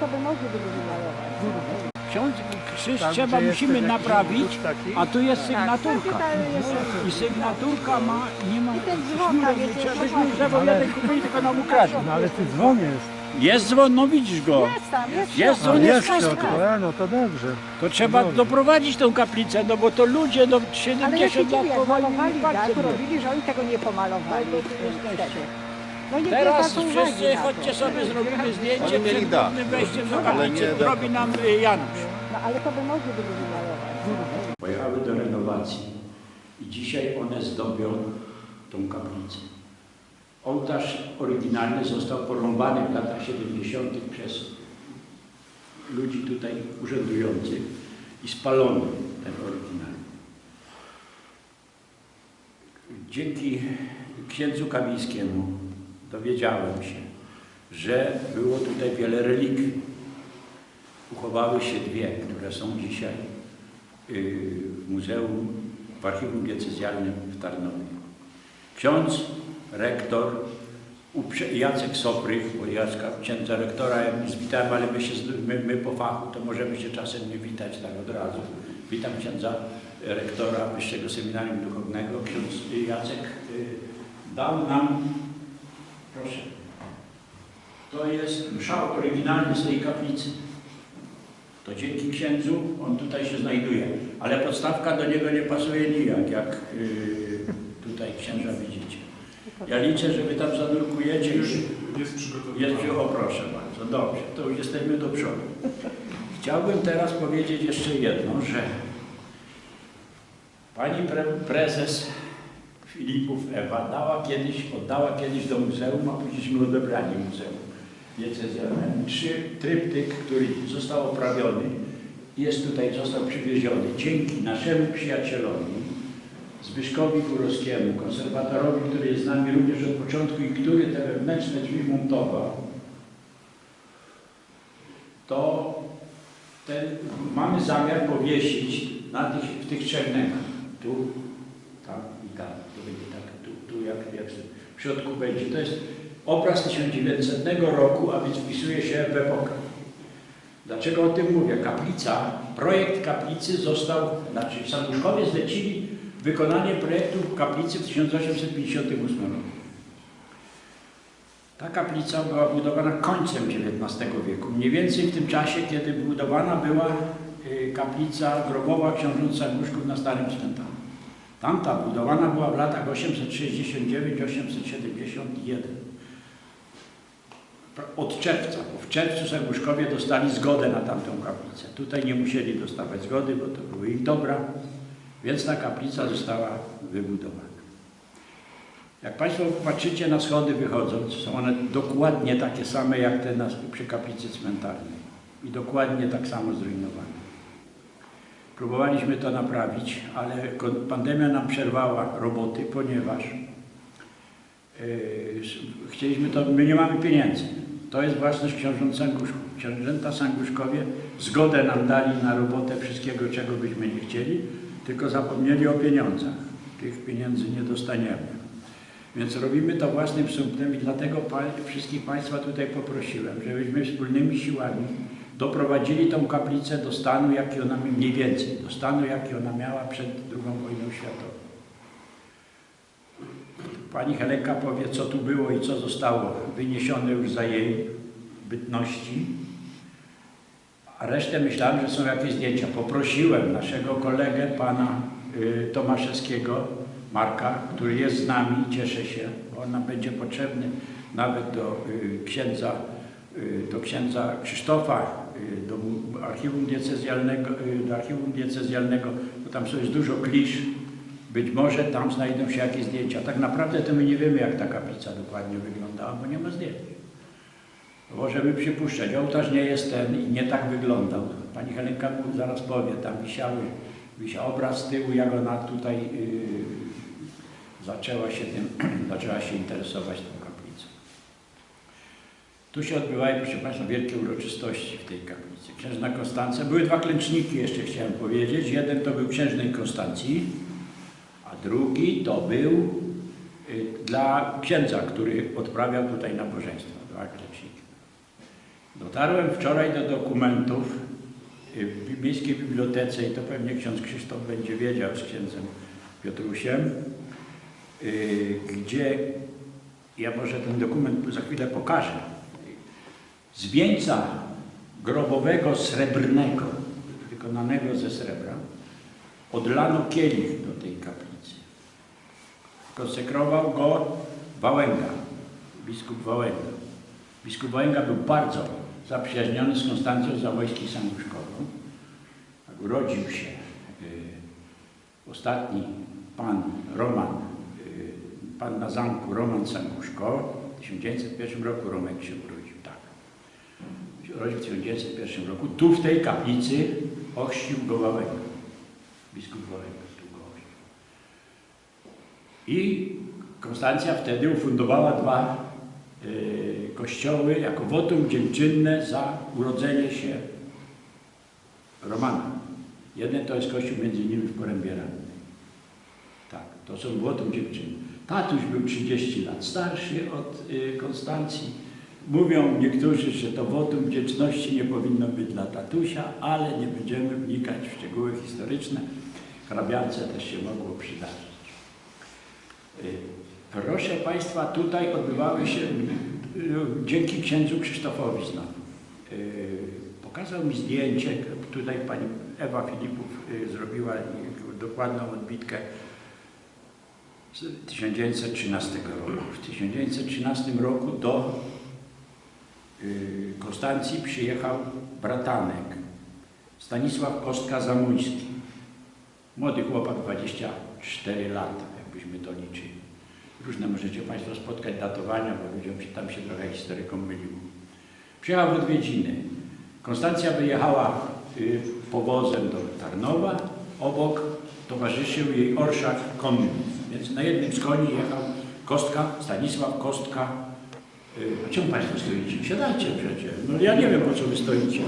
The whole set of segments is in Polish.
to by mogli by wymalować. Ksiądz, krzyż Tam, trzeba gdzie jest musimy ten naprawić, taki? a tu jest Tak, sygnaturka. tak, jest- I sygnaturka ma, nie ma I ten dzwon tam jest jeszcze drzewo jeden kupili, tylko nam ukradli. No ale ty dzwon jest. Jest dzwon, no widzisz go. Jest tam, jest Jest. On jest jest a no to dobrze. To trzeba doprowadzić tą kaplicę, no bo to ludzie do Ale ja się 70 lat dziwię, jak powoli malowali tak, robili, że oni tego nie pomalowali No to wtedy. No Teraz nie zwraca wszyscy uwagi na to. chodźcie sobie zrobimy zdjęcie Oni mieli przed dach, głównym wejściem do ale dach. robi nam y, Janusz. No ale to by mogli by wymalować. Pojechały do renowacji i dzisiaj one zdobią tą kaplicę. Ołtarz oryginalny został porąbany w latach 70. przez ludzi tutaj urzędujących i spalony ten oryginalny. Dzięki księdzu Kamińskiemu dowiedziałem się, że było tutaj wiele relikwii. Uchowały się dwie, które są dzisiaj y, w Muzeum, w Archiwum Diecezjalnym w Tarnowie. Ksiądz rektor Jacek Soprych, bo Jacka, księdza rektora ja witałem, ale my, się, my, my po fachu to możemy się czasem nie witać tak od razu. Witam księdza rektora Wyższego Seminarium Duchownego. Ksiądz Jacek y, dał nam, proszę, to jest mszał oryginalny z tej kaplicy. To dzięki księdzu on tutaj się znajduje, ale podstawka do niego nie pasuje nijak, jak yy, tutaj księża widzicie. Ja liczę, że wy tam zanurkujecie już. Jest przygotowany. Jest, o proszę bardzo, dobrze, to już jesteśmy do przodu. Chciałbym teraz powiedzieć jeszcze jedno, że pani pre prezes Filipów Ewa dała kiedyś, oddała kiedyś do muzeum, a późniejśmy odebrali muzeum diecezjalnemu. Trzy tryptyk, który został oprawiony, jest tutaj, został przywieziony dzięki naszemu przyjacielowi, Zbyszkowi Górowskiemu, konserwatorowi, który jest z nami również od początku i który te wewnętrzne drzwi montował, to ten, mamy zamiar powiesić na tych, w tych trzech nękach. Tu, tam i tam. To będzie tak, tu, tu jak, jak w środku będzie. To jest obraz 1900 roku, a więc wpisuje się w epokę. Dlaczego o tym mówię? Kaplica, projekt kaplicy został, znaczy Sanduszkowie zlecili wykonanie projektu kaplicy w 1858 roku. Ta kaplica była budowana końcem XIX wieku, mniej więcej w tym czasie, kiedy budowana była y, kaplica grobowa książąt Sanguszków na Starym Cmentarzu. Tamta budowana była w latach 869-871. Od czerwca, bo w czerwcu Sanguszkowie dostali zgodę na tamtą kaplicę. Tutaj nie musieli dostawać zgody, bo to były ich dobra, więc ta kaplica została wybudowana. Jak Państwo patrzycie na schody wychodząc, są one dokładnie takie same jak te na, przy kaplicy cmentarnej i dokładnie tak samo zrujnowane. Próbowaliśmy to naprawić, ale pandemia nam przerwała roboty, ponieważ yy, chcieliśmy to, my nie mamy pieniędzy. To jest własność książąt Sanguszków. Książęta Sanguszkowie zgodę nam dali na robotę wszystkiego, czego byśmy nie chcieli, tylko zapomnieli o pieniądzach. Tych pieniędzy nie dostaniemy. Więc robimy to własnym sumptem i dlatego wszystkich Państwa tutaj poprosiłem, żebyśmy wspólnymi siłami doprowadzili tą kaplicę do stanu, jaki ona mniej więcej, do stanu, jaki ona miała przed II wojną światową. Pani Helenka powie, co tu było i co zostało wyniesione już za jej bytności. A resztę myślałem, że są jakieś zdjęcia. Poprosiłem naszego kolegę, pana y, Tomaszewskiego, Marka, który jest z nami, cieszę się, bo on nam będzie potrzebny nawet do y, księdza, y, do księdza Krzysztofa, do mu- archiwum diecezjalnego, y, do archiwum diecezjalnego, bo tam jest dużo klisz. Być może tam znajdą się jakieś zdjęcia. Tak naprawdę to my nie wiemy, jak ta kaplica dokładnie wyglądała, bo nie ma zdjęć. Możemy przypuszczać, ołtarz nie jest ten i nie tak wyglądał. Pani Helenka zaraz powie, tam wisiały, wisiał obraz z tyłu, jak ona tutaj yy, zaczęła się tym, zaczęła się interesować. Tu się odbywają, proszę Państwa, wielkie uroczystości w tej kaplicy. Księżna Konstancja, były dwa klęczniki jeszcze chciałem powiedzieć. Jeden to był księżnej Konstancji, a drugi to był y, dla księdza, który odprawiał tutaj nabożeństwo. Dwa klęczniki. Dotarłem wczoraj do dokumentów y, w Miejskiej Bibliotece i to pewnie ksiądz Krzysztof będzie wiedział z księdzem Piotrusiem, y, gdzie ja może ten dokument za chwilę pokażę. Z wieńca grobowego srebrnego, wykonanego ze srebra, odlano kielich do tej kaplicy. Konsekrował go Wałęga, biskup Wałęga. Biskup Wałęga był bardzo zaprzyjaźniony z Konstancją Zamojską Sanguszkową. Tak urodził się y, ostatni pan Roman, y, pan na zamku Roman Sanguszko. W 1901 roku Romek się urodził, Urodził w 1901 roku. Tu w tej kaplicy ochrzcił go Wałęga. Biskup Wałęga tu go ochrzcił. I Konstancja wtedy ufundowała dwa y, kościoły jako wotum dziękczynne za urodzenie się Romana. Jeden to jest kościół między innymi w Porębie Rannej. Tak, to są wotum dziękczynne. Tatuś był 30 lat starszy od y, Konstancji. Mówią niektórzy, że to wotum wdzięczności nie powinno być dla tatusia, ale nie będziemy wnikać w szczegóły historyczne. Hrabiance też się mogło przydarzyć. Y, Proszę Państwa, tutaj odbywały się, y, dzięki księdzu Krzysztofowi znowu, y, pokazał mi zdjęcie, tutaj pani Ewa Filipów zrobiła dokładną odbitkę z 1913 roku. W 1913 roku do Konstancji przyjechał bratanek Stanisław Kostka-Zamuński. Młody chłopak, 24 lata, jakbyśmy to liczyli. Różne możecie Państwo spotkać datowania, bo ludziom się tam się trochę historykom myliło. Przyjechał w odwiedziny. Konstancja wyjechała y, powozem do Tarnowa. Obok towarzyszył jej orszak konny. Więc na jednym z koni jechał Kostka, Stanisław Kostka. Y, a czemu Państwo stoicie? Siadajcie przecież. No ja nie wiem, po co Wy stoicie.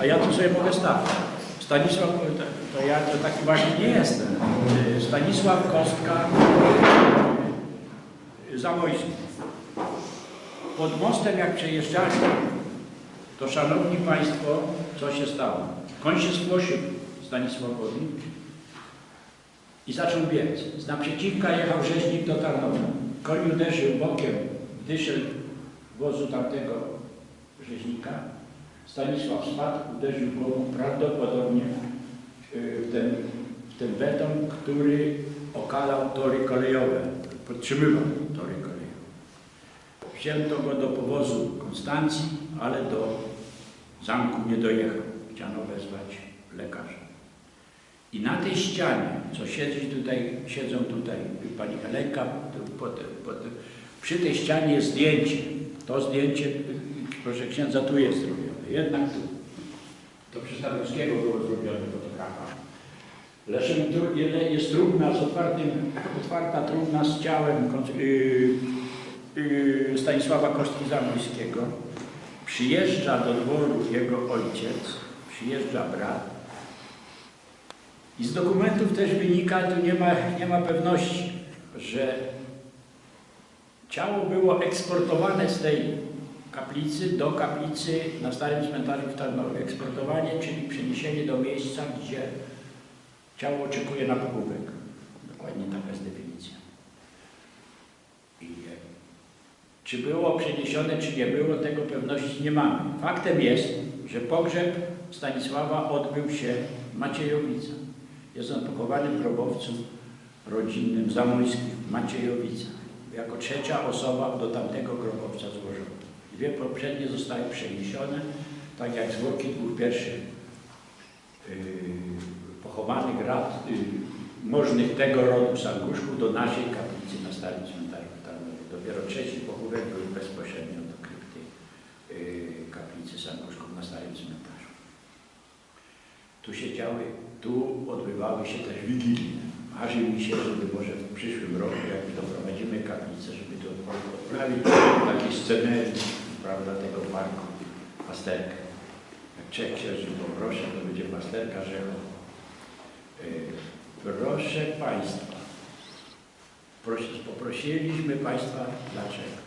A ja tu sobie mogę stać. Stanisław, to, to ja to taki właśnie nie jestem. Y, Stanisław Kostka Zamojski. Pod mostem jak przejeżdżali, to szanowni Państwo, co się stało? Koń się spłoszył Stanisławowi i zaczął biec. Z naprzeciwka jechał rzeźnik do Tarnowa. Koń uderzył bokiem w wozu tamtego rzeźnika. Stanisław spadł, uderzył głową prawdopodobnie y, w ten, w ten beton, który okalał tory kolejowe, podtrzymywał tory kolejowe. Wzięto go do powozu Konstancji, ale do zamku nie dojechał. Chciano wezwać lekarza. I na tej ścianie, co siedzi tutaj, siedzą tutaj pani Helenka, pod, przy tej ścianie jest zdjęcie. To zdjęcie, proszę księdza, tu jest zrobione. Jednak tu. To przy Stanowskiego było zrobione fotografa. Ile jest trumna z otwartym, otwarta trumna z ciałem yy, yy, Stanisława Kostki Zamojskiego. Przyjeżdża do dworu jego ojciec, przyjeżdża brat. I z dokumentów też wynika, tu nie ma, nie ma pewności, że ciało było eksportowane z tej kaplicy do kaplicy na Starym Cmentarzu w Tarnowie. Eksportowanie, czyli przeniesienie do miejsca, gdzie ciało oczekuje na pochówek. Dokładnie taka jest definicja. I czy było przeniesione, czy nie było, tego pewności nie mamy. Faktem jest, że pogrzeb Stanisława odbył się w Maciejowicach. Jest on pochowany w grobowcu rodzinnym Zamojskich w Maciejowicach. Jako trzecia osoba do tamtego grobowca złożona. Dwie poprzednie zostały przeniesione, tak jak zwłoki dwóch pierwszych yy, pochowanych rad yy, możnych tego rodu Sanguszków do naszej kaplicy na Starym Cmentarzu. Dopiero trzeci pochówek był bezpośrednio do krypty yy, kaplicy Sanguszków na Starym Cmentarzu. Tu się działy, tu odbywały się też wigilie. Marzy mi się, żeby może w przyszłym roku, jak doprowadzimy kaplicę, żeby to odprawić takie scenerii, prawda, tego parku, pasterkę. Jak trzech księży poproszę, to będzie pasterka rzeką. Yy, Proszę Państwa, prosi- poprosiliśmy Państwa, dlaczego?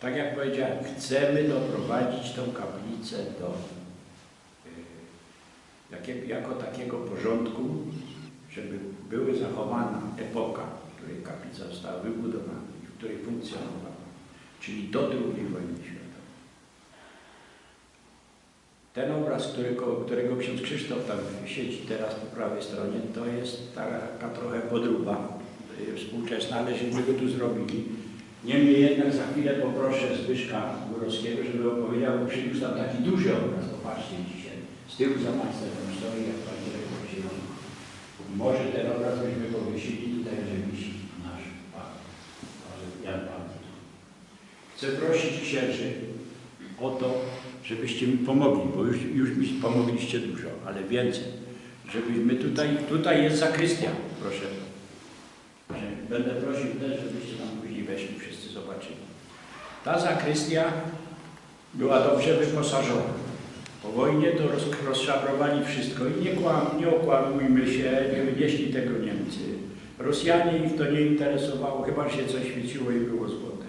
Tak jak powiedziałem, chcemy doprowadzić tą kaplicę do y, jakiego, jako takiego porządku, żeby były zachowana epoka, w której kaplica została wybudowana i w której funkcjonowała, czyli do II wojny światowej. Ten obraz, którego, którego ksiądz Krzysztof tam siedzi teraz po prawej stronie, to jest taka trochę podróba y, współczesna, ale żeśmy go tu zrobili. Niemniej jednak za chwilę poproszę Zbyszka Górowskiego, żeby opowiedział, bo przyniósł tam taki duży obraz, popatrzcie dzisiaj. Z tyłu za Państwem stoi, jak. Może ten obraz byśmy powiesili tutaj, że wisi nasz Pan, Jan Pan. Chcę prosić księży o to, żebyście mi pomogli, bo już, już mi pomogliście dużo, ale więcej. Żebyśmy tutaj, tutaj jest zakrystia, proszę. Będę prosił też, żebyście tam później weszli, wszyscy zobaczyli. Ta zakrystia była dobrze wyposażona. Po wojnie to roz, rozszabrowali wszystko i nie, kłam, nie okłamujmy się, nie wynieśli tego Niemcy. Rosjanie ich to nie interesowało, chyba się coś świeciło i było złote.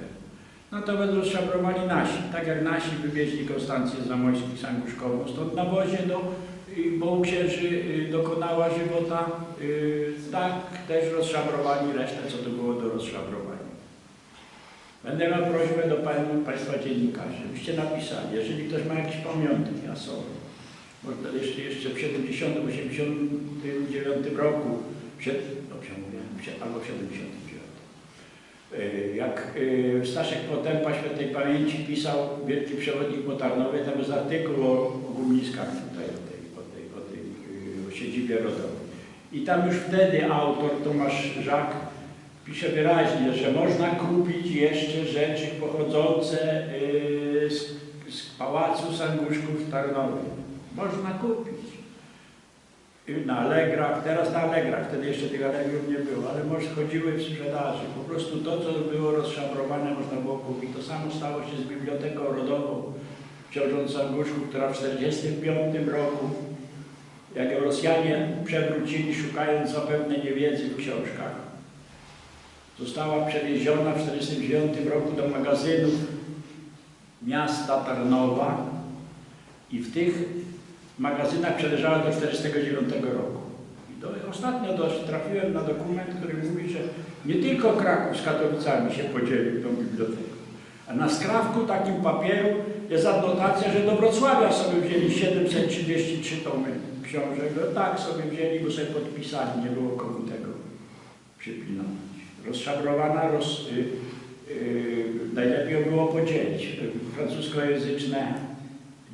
Natomiast rozszabrowali nasi, tak jak nasi wywieźli Konstancję Zamojskich Sanguszkową stąd na wozie do, y, bo księży y, dokonała żywota, y, tak też rozszabrowali resztę, co to było do rozszabrowania. Będę miał prośbę do pań, Państwa dziennikarzy, żebyście napisali, jeżeli ktoś ma jakieś pamiątki, a są, można jeszcze, jeszcze w 70, 89 roku, przed, dobrze mówię, przed, albo w 79. Y, Jak y, Staszek Potępa Świętej Pamięci pisał Wielki Przewodnik po Tarnowie, tam jest artykuł o, o gumniskach tutaj, o tej, o tej, o tej o siedzibie rodowej. I tam już wtedy autor Tomasz Żak pisze wyraźnie, że można kupić jeszcze rzeczy pochodzące y, z, z Pałacu Sanguszków w Tarnowie. Można kupić. Na Allegrach, teraz na Allegrach, wtedy jeszcze tych Allegrów nie było, ale może chodziły w sprzedaży. Po prostu to, co było rozszabrowane, można było kupić. To samo stało się z Biblioteką Rodową książąt Sanguszków, która w 1945 roku, jak Rosjanie przewrócili, szukając zapewne niewiedzy w książkach, została przewieziona w 1949 roku do magazynów miasta Tarnowa i w tych magazynach przeleżała do 1949 roku. I do, ostatnio dość trafiłem na dokument, który mówi, że nie tylko Kraków z Katowicami się podzielił tą biblioteką, a na skrawku takim papieru jest adnotacja, że do Wrocławia sobie wzięli 733 tomy książek. No tak sobie wzięli, bo sobie podpisali, nie było komu tego przypilnować. Rozszabrowana, roz, y, y, najlepiej było podzielić. Francuskojęzyczne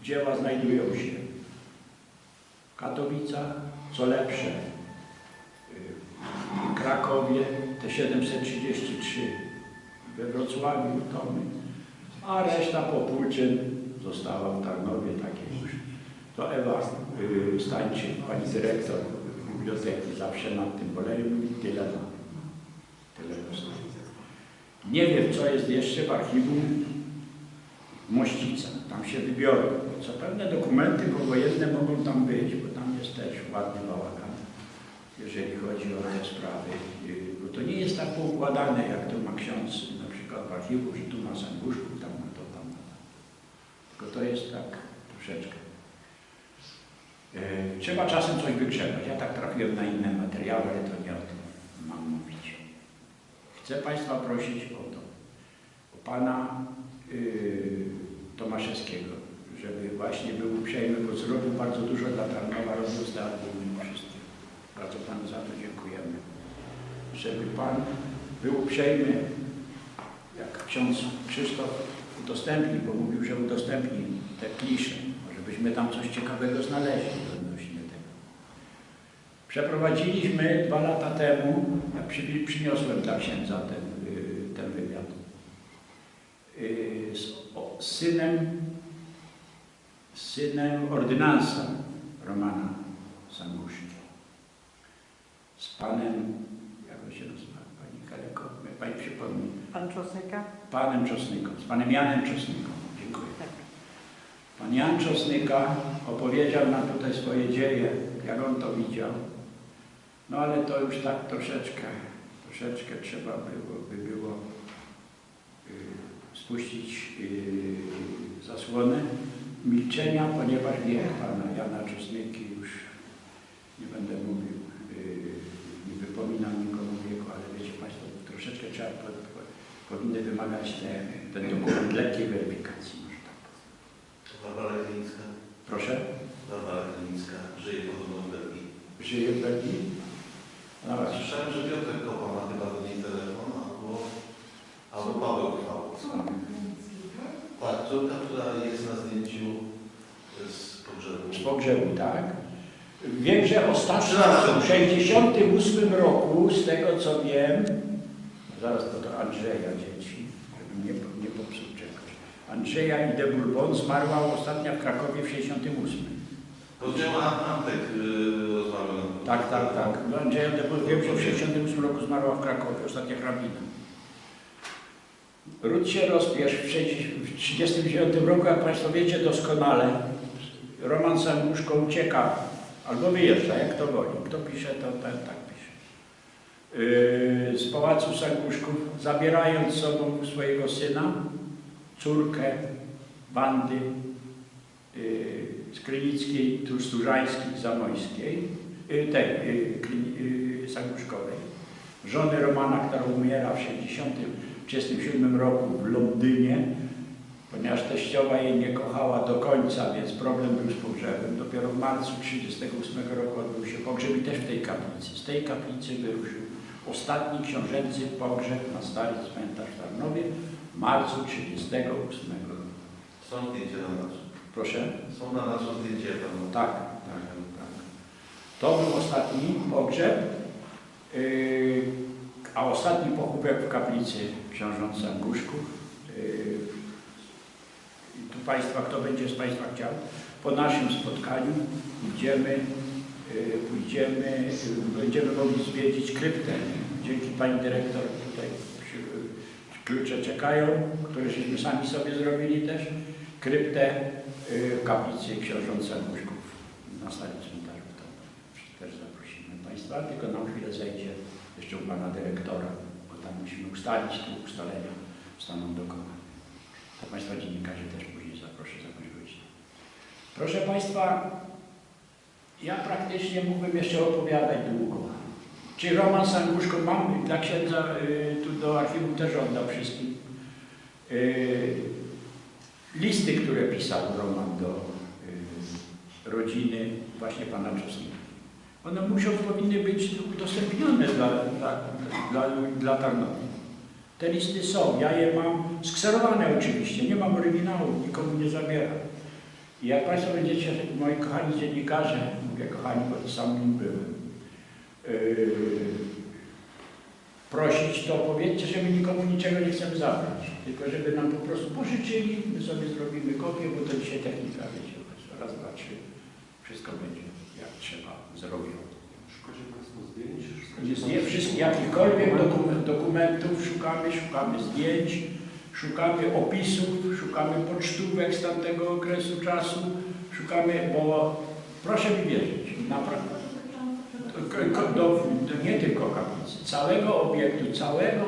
dzieła znajdują się w Katowicach, co lepsze, y, w Krakowie te 733, we Wrocławiu tomy, a reszta popłuczyn została w Tarnowie, takie już. To Ewa Stańczyk, pani dyrektor biblioteki, zawsze nad tym boleje, mówi tyle lat. Nie wiem, co jest jeszcze w archiwum Mościca. Tam się wybiorą. Co pewne dokumenty powojenne mogą tam być, bo tam jest też ładny bałagan, jeżeli chodzi o te sprawy. Bo to nie jest tak poukładane, jak to ma ksiądz na przykład w archiwum, że tu ma Sanguszków, tam ma to, tam ma to. Tylko to jest tak troszeczkę. Yy, Trzeba czasem coś wygrzebać. Ja tak trafiłem na inne materiały, ale to nie o tym. Chcę Państwa prosić o to, o Pana yy, Tomaszewskiego, żeby właśnie był uprzejmy, bo zrobił bardzo dużo dla Tarnowa, robił z albumem wszystkim. Bardzo Panu za to dziękujemy. Żeby Pan był uprzejmy, jak ksiądz Krzysztof udostępni, bo mówił, że udostępni te klisze, może byśmy tam coś ciekawego znaleźli. Przeprowadziliśmy dwa lata temu, ja przy, przyniosłem dla księdza ten, y, ten wywiad, y, z, o, z synem, z synem ordynansa Romana Sanguszki. Z panem, jak się nazywa, pani Kaleko, pani przypomni, Pan Czosnyka? panem Czosnyką, z panem Janem Czosnyką. Dziękuję. Tak. Pan Jan Czosnyka opowiedział nam tutaj swoje dzieje, jak on to widział. No ale to już tak troszeczkę, troszeczkę trzeba było, by było yy, spuścić yy, zasłonę milczenia, ponieważ wiek pana Jana Czosnyki już nie będę mówił, yy, nie wypominam nikomu wieku, ale wiecie Państwo, troszeczkę trzeba, po, po, powinny wymagać te, ten dokument lekkiej weryfikacji. Może tak. Barbara Krynicka. Proszę, Barbara Krynicka żyje podobno w Belgii. żyje w Belgii? No, Słyszałem, że Piotrek Kopa ma chyba do niej telefon, albo, albo Paweł Chwał. Tak, córka, która jest na zdjęciu z pogrzebu. z pogrzebu, tak? Wiem, że ostatnio w 68 roku, z tego co wiem, zaraz to do Andrzeja dzieci, żebym nie, nie popsuł czegoś. Andrzeja i de Bourbon zmarła ostatnia w Krakowie w 68. An- Antek yy, rozmawiał. Tak, tak, tak. Wiem, że w 68 roku zmarła w Krakowie, ostatnia hrabina. Ród się rozpierz w 1939 roku, jak Państwo wiecie doskonale, Roman Sanguszko ucieka albo wyjeżdża, jak to woli. Kto pisze, to ten tak pisze. Yy, z pałacu Sanguszków, zabierając sobą swojego syna, córkę bandy yy, z Krynickiej, tu Sturzańskiej, Zamojskiej, yy, tej Kli- yy, Sanguszkowej, żony Romana, która umiera w 1937 roku w Londynie, ponieważ teściowa jej nie kochała do końca, więc problem był z pogrzebem. Dopiero w marcu 1938 roku odbył się pogrzeb i też w tej kaplicy. Z tej kaplicy wyruszył ostatni książęcy pogrzeb na stary cmentarz w Tarnowie w marcu 1938 roku. Są zdjęcia na nas. Proszę? Są na nas zdjęcia tam. Tak, tak, tak. To był ostatni pogrzeb, yy, a ostatni pochówek w kaplicy książąt Sanguszków. Yy, tu Państwa, kto będzie z Państwa chciał, po naszym spotkaniu idziemy, yy, pójdziemy, yy, będziemy mogli zwiedzić kryptę. Dzięki Pani Dyrektor tutaj klucze czekają, które żeśmy sami sobie zrobili też. Kryptę kaplicy książąt Sanguszków na Starym Cmentarzu. To też zaprosimy Państwa, tylko nam chwilę zejdzie jeszcze u Pana Dyrektora, bo tam musimy ustalić te ustalenia staną dokonane. To Państwa dziennikarzy też później zaproszę za jakąś godzinę. Proszę Państwa, ja praktycznie mógłbym jeszcze opowiadać długo. Czy Roman Sanguszko mam dla księdza, y, tu do archiwum też oddał wszystkim, y, listy, które pisał Roman do y, rodziny właśnie pana Czosnika. One muszą, powinny być udostępnione dla, dla, dla, dla Tarnowa. Te listy są, ja je mam skserowane oczywiście, nie mam oryginału, nikomu nie zabieram. I jak Państwo będziecie, moi kochani dziennikarze, mówię kochani, bo sam nim byłem, yy, prosić, to powiedzcie, że my nikomu niczego nie chcemy zabrać, tylko żeby nam po prostu pożyczyli, my sobie zrobimy kopię, bo to dzisiaj technika, wiecie, raz, dwa, trzy, wszystko będzie jak trzeba zrobione. Szukacie Państwo zdjęć? Jest nie wszystkich, jakichkolwiek dokument, dokumentów szukamy, szukamy zdjęć, szukamy opisów, szukamy pocztówek z tamtego okresu czasu, szukamy, bo proszę mi wierzyć, naprawdę, do, nie tylko kaplicy, całego obiektu, całego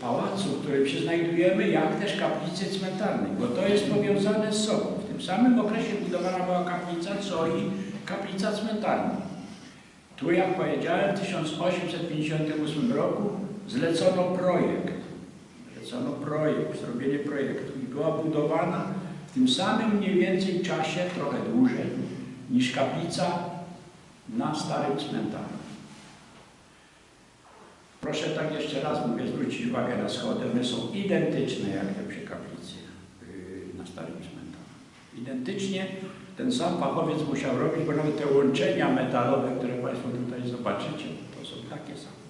pałacu, w którym się znajdujemy, jak też kaplicy cmentarnej, bo to jest powiązane z sobą. W tym samym okresie budowana była kaplica, co i kaplica cmentarna. Tu, jak powiedziałem, w 1858 roku zlecono projekt. Zlecono projekt, zrobienie projektu i była budowana w tym samym mniej więcej czasie, trochę dłużej, niż kaplica na Starym Cmentarzu. Proszę tak jeszcze raz mówię, zwrócić uwagę na schody. One są identyczne jak te przy kaplicy yy, na Starym Cmentarzu. Identycznie ten sam fachowiec musiał robić, bo nawet te łączenia metalowe, które Państwo tutaj zobaczycie, to są takie same.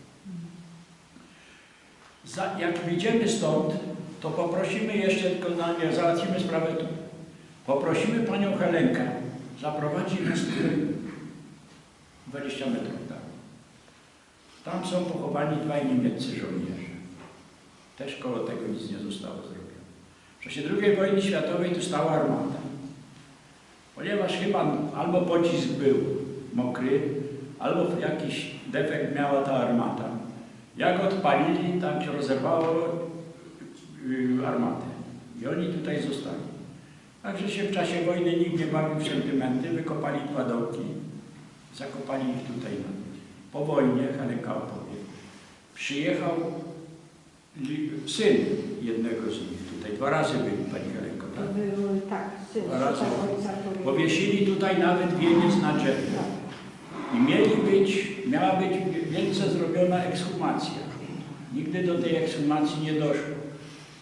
Za, jak wyjdziemy stąd, to poprosimy jeszcze, tylko załatwimy sprawę tu. Poprosimy Panią Helenkę, zaprowadzi nas tu 20 metrów dalej. Tam są pochowani dwaj niemieccy żołnierze. Też koło tego nic nie zostało zrobione. W czasie II wojny światowej tu stała armata. Ponieważ chyba albo pocisk był mokry, albo jakiś defekt miała ta armata. Jak odpalili, tam się rozerwało y, armatę. I oni tutaj zostali. Także się w czasie wojny nikt nie bawił w sentymenty, wykopali dwa dołki, zakopali ich tutaj na Po wojnie, Helenka opowie, przyjechał syn jednego z nich tutaj. Dwa razy byli, pani Helenko, tak? Był, tak, syn, Dwa razy. tak. Powiesili tutaj nawet wieniec na drzewie. I mieli być, miała być wielce zrobiona ekshumacja. Nigdy do tej ekshumacji nie doszło.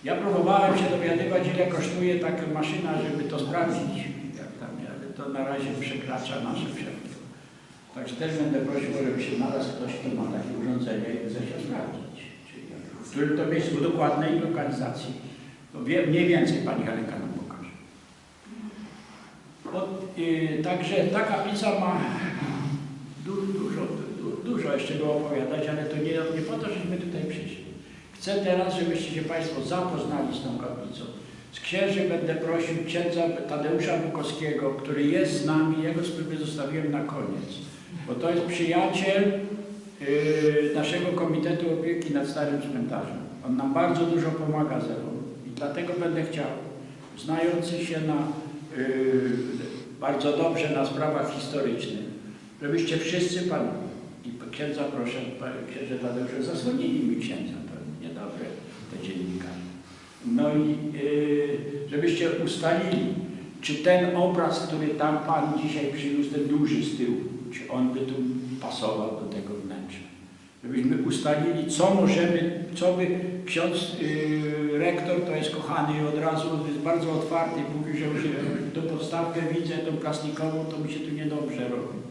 Ja próbowałem się dowiadywać, ile kosztuje taka maszyna, żeby to sprawdzić, jak tam, ale to na razie przekracza nasze wszelkie. Także też będę prosił, żeby się znalazł ktoś, kto ma takie urządzenie i chce się sprawdzić. Czyli w którym to miejscu, dokładnej lokalizacji. To wie, mniej więcej pani Helenka nam pokaże. Od, y, także ta kaplica ma du, dużo, du, dużo jeszcze było opowiadać, ale to nie, nie po to, żeśmy tutaj przyszli. Chcę teraz, żebyście się Państwo zapoznali z tą kaplicą. Z księży będę prosił księdza Tadeusza Bukowskiego, który jest z nami, jego spróby zostawiłem na koniec, bo to jest przyjaciel y, naszego Komitetu Opieki nad Starym Cmentarzem. On nam bardzo dużo pomaga ze i dlatego będę chciał, znający się na, y, bardzo dobrze na sprawach historycznych, żebyście wszyscy Pan i księdza proszę, księże Tadeuszu, zasłonili mi księdza, to niedobre te dziennikarze. No i y, żebyście ustalili, czy ten obraz, który tam Pan dzisiaj przyniósł, ten duży z tyłu, czy on by tu pasował do tego wnętrza. Żebyśmy ustalili, co możemy, co by ksiądz y, rektor, to jest kochany i od razu jest bardzo otwarty, mówi, że już tą podstawkę widzę, tą plastikową, to mi się tu niedobrze robi.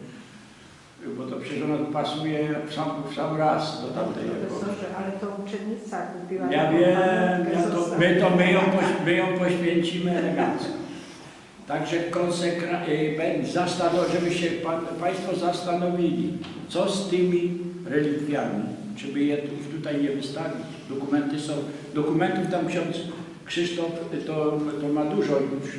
Bo to przecież ona pasuje w sam, w sam raz do tamtej. Profesorze, ale to uczennica kupiła. Ja wiem, ja to, my, to my, ją, my ją poświęcimy elegancko. Także konsekra- zastanow- żeby się pan, Państwo zastanowili, co z tymi relikwiami, czy by je tu, tutaj nie wystawić. Dokumenty są, dokumentów tam ksiądz Krzysztof y, to, to ma dużo już,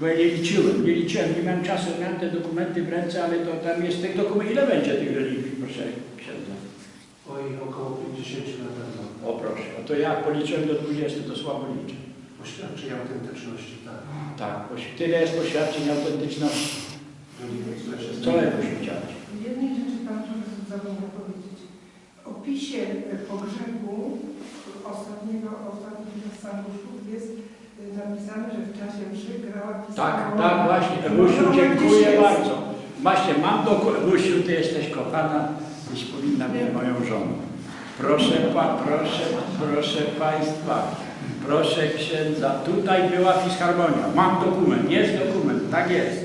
bo ja nie liczyłem, nie liczyłem, nie miałem czasu, miałem te dokumenty w ręce, ale to tam jest tych dokumentów, ile będzie tych relikwii, proszę księdza? Oj, około 50 na pewno. O proszę, a to ja policzyłem do 20, to słabo liczę. Oświadczeń autentyczności, tak. Tak, tyle jest poświadczeń autentyczności. Co jakoś chciałeś? Jednej rzeczy Pan Profesor zapomniał powiedzieć. W opisie e, pogrzebu ostatniego, ostatnich Sanguszów jest e, napisane, że w czasie mszy grała Tak, pisarka. tak, właśnie. Może dziękuję bardzo. Właśnie, mam do Ewusiu, ty jesteś kochana, tyś powinna być moją żoną. Proszę, pa, proszę, proszę Państwa, proszę księdza, tutaj była fisharmonia. Mam dokument, jest dokument, tak jest.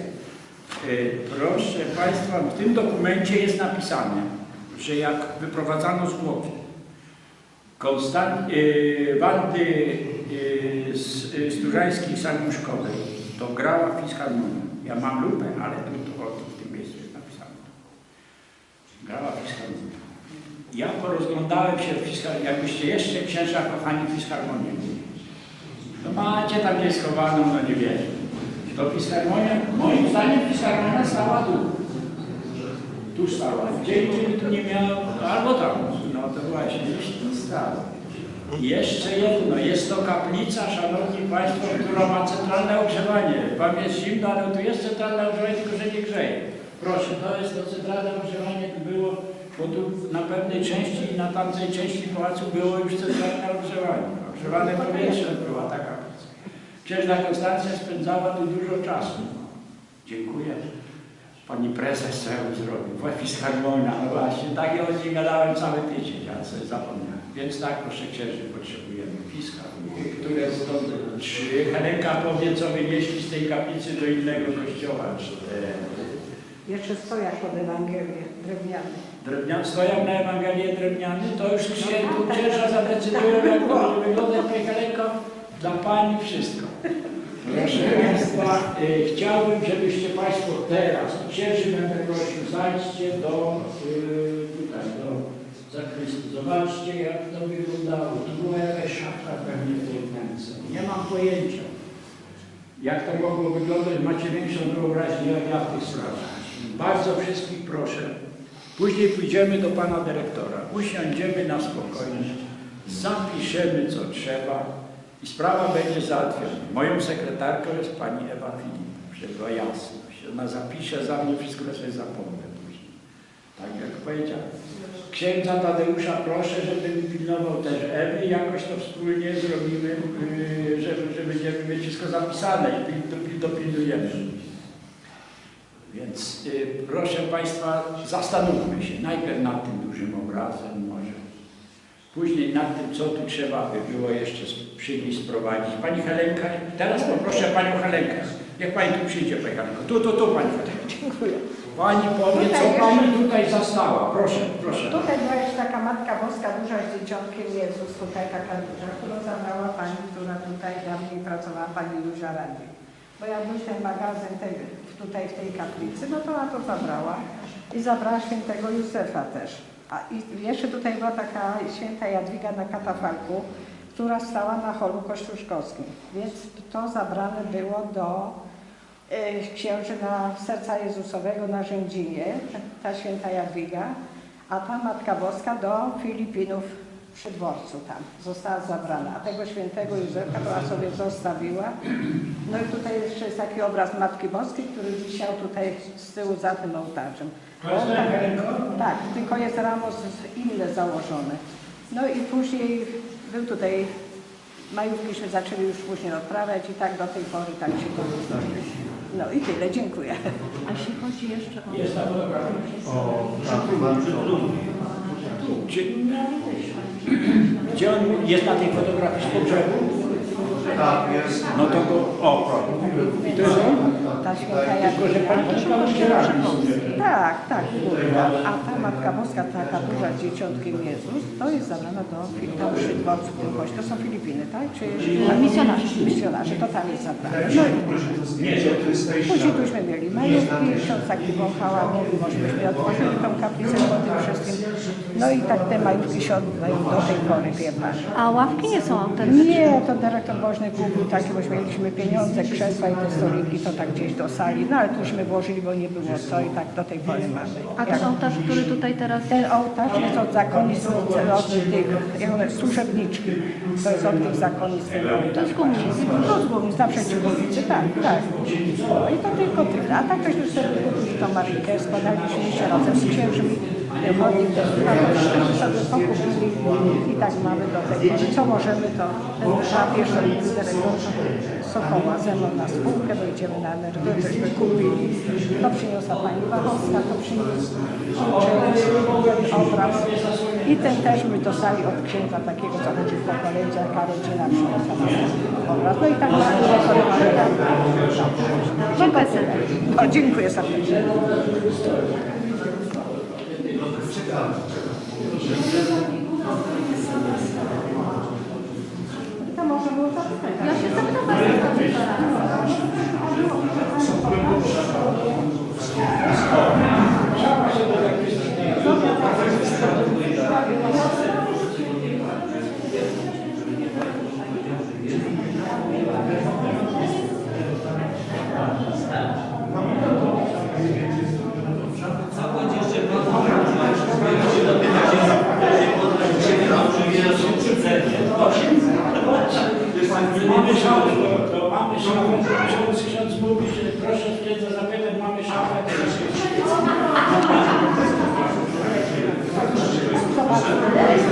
Y, Proszę Państwa, w tym dokumencie jest napisane, że jak wyprowadzano zwłoki Konstan- y, Wandy y, z, y, Sturzańskiej Sanguszkowej, to grała fisharmonia. Ja mam lupę, ale tu, tu, o, tu w tym miejscu jest napisane. Grała fisharmonia. Ja porozglądałem się w fisharmonii, jakbyście jeszcze księża kochani fisharmonię. To macie tam gdzieś schowaną, no nie wierzę. To fisharmonia, moim zdaniem fisharmonia stała tu. Tu stała. Gdzie indziej tu nie miała, albo tam. No to właśnie, tu stała. Jeszcze jedno, jest to kaplica, szanowni Państwo, która ma centralne ogrzewanie. Wam jest zimno, ale tu jest centralne ogrzewanie, tylko że nie grzeje. Proszę, to jest to centralne ogrzewanie, było, bo tu na pewnej części i na tamtej części pałacu było już centralne ogrzewanie. Ogrzewane powietrze była ta kaplica. Księżna Konstancja spędzała tu dużo czasu. Dziękuję. Pani prezes co ja bym zrobił? Łapis harmonia, no właśnie, tak ja o niej gadałem cały tydzień, ja sobie zapomniałem. Więc tak, proszę księży, potrzebujemy fiska, które stąd, czy Helenka powie, co wynieśli z tej kaplicy do innego kościoła. Jeszcze stoja pod Ewangelię, drewniany. Drewnian, stoją na Ewangelię drewniany, to już księ, tu księża zadecydują, jak to będzie wyglądać, Pani Helenko, dla Pani wszystko. Proszę Państwa, y, chciałbym, żebyście Państwo teraz, księży będę prosił, zajdźcie do, y, tutaj, do zakrystii. Zobaczcie, jak to wyglądało. Tu była jakaś szafra pewnie w tej wnęce. Nie mam pojęcia, jak to mogło wyglądać. Macie większą wyobraźnię jak ja w tych sprawach. Bardzo wszystkich proszę. Później pójdziemy do Pana Dyrektora, usiądziemy na spokojnie, zapiszemy co trzeba I sprawa będzie załatwiona. Moją sekretarką jest pani Ewa Filip, żeby była jasność. Ona zapisze za mnie wszystko, co sobie zapomnę później. Tak jak powiedziałem. Księdza Tadeusza proszę, żeby mi pilnował też Ewy jakoś to wspólnie zrobimy, yy, że, że będziemy mieć wszystko zapisane i pil- dopil- dopilnujemy. Więc yy, proszę Państwa, zastanówmy się najpierw nad tym dużym obrazem może. Później nad tym, co tu trzeba by było jeszcze przynieść, sprowadzić. Pani Helenka, teraz poproszę Panią Helenkę. Niech Pani tu przyjdzie, Pani Helenko. Tu, tu, tu Pani Helenko. Dziękuję. Pani powie, co Tutaj Pani tutaj zastała. Proszę, proszę. Tutaj była jeszcze taka Matka Boska duża z dzieciątkiem Jezus, tutaj taka duża, którą zabrała pani, która tutaj dawniej pracowała, pani Józia Radzi. Bo jak był ten magazyn tej, tutaj w tej kaplicy, no to ona to zabrała i zabrała świętego Józefa też. A i jeszcze tutaj była taka święta Jadwiga na katafalku, która stała na holu kościuszkowskim. Więc to zabrane było do e, księży na serca Jezusowego na Rzędzinie, ta święta Jadwiga, a ta Matka Boska do Filipinów przy dworcu tam została zabrana. A tego świętego Józefa ona sobie zostawiła. No i tutaj jeszcze jest taki obraz Matki Boskiej, który wisiał tutaj z tyłu za tym ołtarzem. Ten tak- tak, tylko jest ramo z- inne założone. No i później był tutaj, majówkiśmy zaczęli już później odprawiać i tak do tej pory tak się to No i tyle, dziękuję. A jeśli chodzi jeszcze o... Jest ta fotografia. O, tak. Gdzie, gdzie on jest na tej fotografii z pogrzebu? Tak, jest. No to go, o. I to jest on? Ta święta Tylko, że Jadwiga. pan poszukał ścierami. Tak, tak, kurwa. A ta Matka Boska, taka duża z dzieciątkiem Jezus, to jest zabrana do Fil- tam przy dworcu w tym kościele. To są Filipiny, tak? Czy Misjonarze. Misjonarze, to tam jest zabrane. No i Później tuśmy mieli majówki, ksiądz taki wąchała, mówił, może byśmy otworzyli tą kaplicę po tym wszystkim. No i tak te majówki się odbywają do tej pory, wie pan. A ławki nie są autentyczne? Nie, to dyrektor Kupił takie, bo mieliśmy pieniądze, krzesła i te stoliki, to tak gdzieś do sali. No ale tuśmy włożyli, bo nie było co i tak do tej pory mamy. A Jak- ten ołtarz, który tutaj teraz... ten ołtarz jest od zakonnictw, od tych, jak one, służebniczki. To jest od tych zakonnictw ten ołtarz. Z gumnicy. No z gumnicy, naprzeciw gumnicy, tak, tak. No i to tylko tyle. A tak tośmy sobie kupili tą Maryjkę, składaliśmy się razem z księżmi. Pokupili i tak mamy do tej pory. Co możemy, to ten papież, ten dyrektor Sokoła ze mną na spółkę, bo idziemy na emeryturę, tośmy kupili. To przyniosła pani Wachowska, to przyniósł ten obraz. I ten też my dostali od księdza takiego, co chodzi w pokolenia, jaka rodzina przyniosła obraz. No i tak mamy to tyle. No, dziękuję serdecznie. To może było zapytać. Ja się zapytam. Mamy szafę, to, to mamy szafę, ksiądz, ksiądz mówi, że proszę księdza zapytać, mamy szafę. I